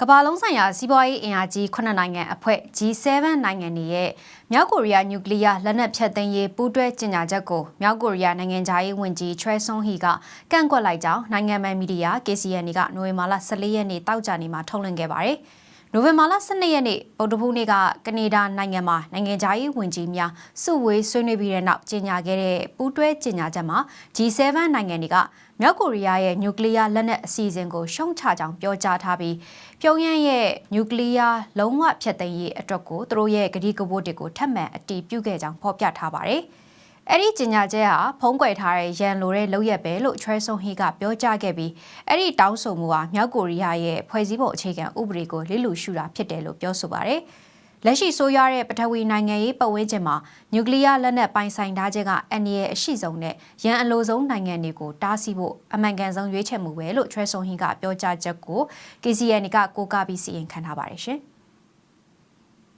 ကမ္ဘာလုံးဆိုင်ရာစီးပွားရေးအင်အားကြီး9နိုင်ငံအဖွဲ့ G7 နိုင်ငံတွေရဲ့မြောက်ကိုရီးယားနျူကလ িয়ার လက်နက်ဖျက်သိမ်းရေးပူးတွဲကြေညာချက်ကိုမြောက်ကိုရီးယားနိုင်ငံသားရေးဝန်ကြီးချွဲဆွန်ဟီကကန့်ကွက်လိုက်ကြောင်းနိုင်ငံမှန်မီဒီယာ KCN ကနိုဝင်ဘာလ14ရက်နေ့တောက်ကြနေမှာထုတ်လွှင့်ခဲ့ပါတယ်။ နိုဝင်ဘာလ12ရက်နေ့ဗုဒ္ဓဖူးနေ့ကကနေဒါနိုင်ငံမှာနိုင်ငံသားရေးဝန်ကြီးများစုဝေးဆွေးနွေးပြီးတဲ့နောက်ကြေညာခဲ့တဲ့ပူးတွဲကြေညာချက်မှာ G7 နိုင်ငံတွေကမြောက်ကိုရီးယားရဲ့နျူကလ িয়ার လက်နက်အစီအစဉ်ကိုရှုံချကြောင်းပြောကြားထားပြီးပြုံးရန်ရဲ့နျူကလ িয়ার လုံးဝဖျက်သိမ်းရေးအတွက်ကိုသူတို့ရဲ့ကတိကဝတ်တွေကိုထပ်မံအတည်ပြုခဲ့ကြောင်းဖော်ပြထားပါတယ်။ အဲ့ဒီကြေညာချက်ဟာဖုံးကွယ်ထားတဲ့ရန်လိုတဲ့လောက်ရက်ပဲလို့ချွဲဆုံဟီကပြောကြားခဲ့ပြီးအဲ့ဒီတောင်းဆိုမှုဟာမြောက်ကိုရီးယားရဲ့ဖွဲ့စည်းပုံအခြေခံဥပဒေကိုလိလူရှုတာဖြစ်တယ်လို့ပြောဆိုပါတယ်။လက်ရှိဆိုရတဲ့ပထဝီနိုင်ငံရေးပတ်ဝန်းကျင်မှာနျူကလ িয়ার လက်နက်ပိုင်ဆိုင်ထားခြင်းကအန်ဒီရဲ့အရှိဆုံးနဲ့ရန်အလိုဆုံးနိုင်ငံတွေကိုတားဆီးဖို့အမှန်ကန်ဆုံးရွေးချယ်မှုပဲလို့ချွဲဆုံဟီကပြောကြားချက်ကို KCN ကကိုးကားပြီးစီရင်ခံထားပါတယ်ရှင်။